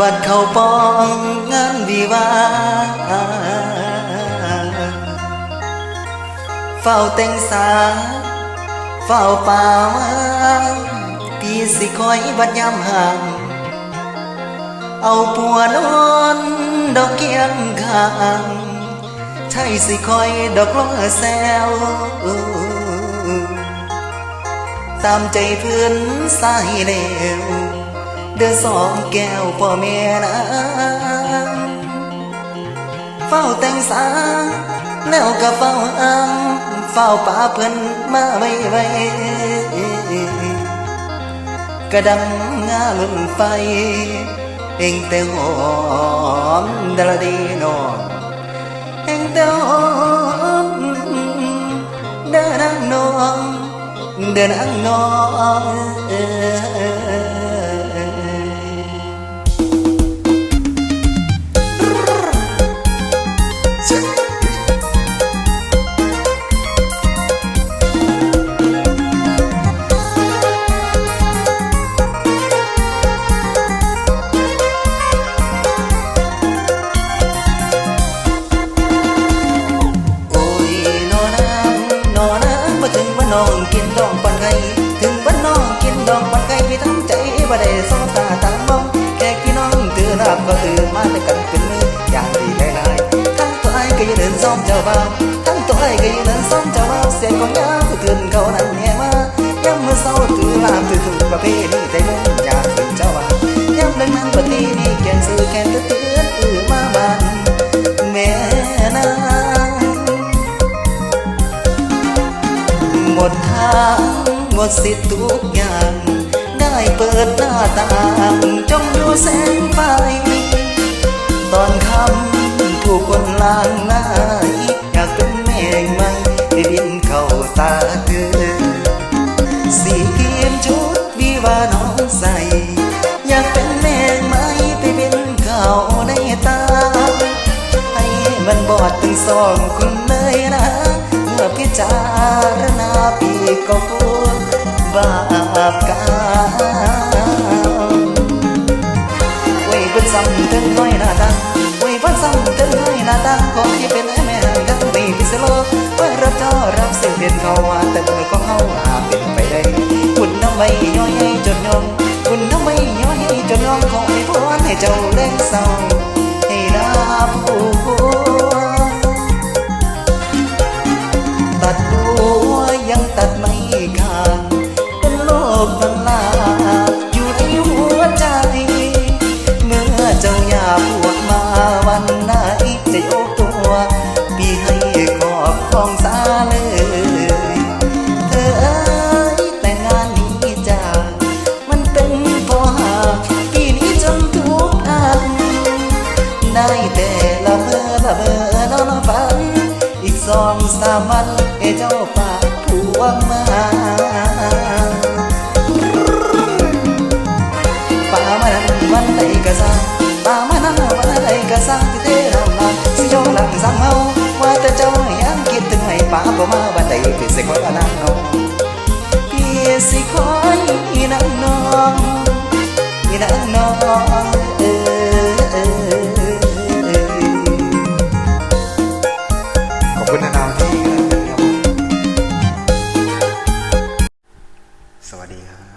บัดเข้าปองงานวิวาเฝ้าแต่งสาเฝ้าป่ามาพี่สิคอยบัดยามห่างเอาปัวนอนดอกเกียงข้างใช่สิคอยดอกล้อแซวตามใจเพื่อนสายเลว เดือสองแก้วพ่อแม่นะเฝ้าแต่งสาแล้วก็เฝ้าอ้างเฝ้าป่าเพิ่นมาไว้ไว้กระดังงาลุ่นไฟเองแต่หอมดลดีนอนเองแต่หอมเดินนั่งนองเดินนั่งนอง น้องกินดองปันไงถึงบ้านน้องกินดองปันไงพี่ทั้งใจบ่ได้สองตาตามองแค่พี่น้องตื่นรับก็ตื่นมาแต่กันเป็นมืออย่างดีได้ลายทั้งตัวไอ้ก็ยืนเดินซ้อมเจ้าบ่าวทั้งตัวไอ้ก็ยืนเดินซ้อมเจ้าบ่าวเสียงของยาผู้ตื่นเขานั้น ดสิทธิ์ทุกอย่าง ได้เปิดหน้าต่างจงดูแสงไฟ ตอนคำผู้คนลางหน้าอยากเป็นแมงไม้ได้บินเข้าตาเธอสีเทียมชุดวิวาน้องใส่อยากเป็นแมงไม้ไปบินเข้าในตา ให้มันบอดถึงสองคนเลยนะ เมื่อพิจารณาปีก็กลัว บาปกรรมไว้เพิ่นซ้ำถึงน้อยหน้าตังไว้เพิ่นซ้ำถึงน้อยหน้าตังขอให้เป็นแม่ดังไม่พิเศโลกไว้รับเจ้ารับสิ่งเด่นเขาว่าแต่มือของเฮาอาเป็นไปได้คุณน้ำไม่ย่อยให้จนยอมคุณน้ำไม่ย่อยให้จนยอมขอให้พรให้เจ้าเล่นเศร้าให้ลาผู้ตัดบัวยังตัดไม่ กบังลาอยู่ในหัวใจ เมื่อเจ้าอย่าพวกมาวันไหนจะยกตัว พี่ให้ขอบครองสาเลย เธอเอ้ยแต่งานนี้จ้ามันเป็นพราะหากพี่นี้จนทุกอัน ได้แต่ละเบอละเบอนอนฝัน อีกสองสามวันให้เจ้าฝากพวมา วันใดก็สร้างที่เทเราลาสิโยหลังสั่งเฮาว่าแ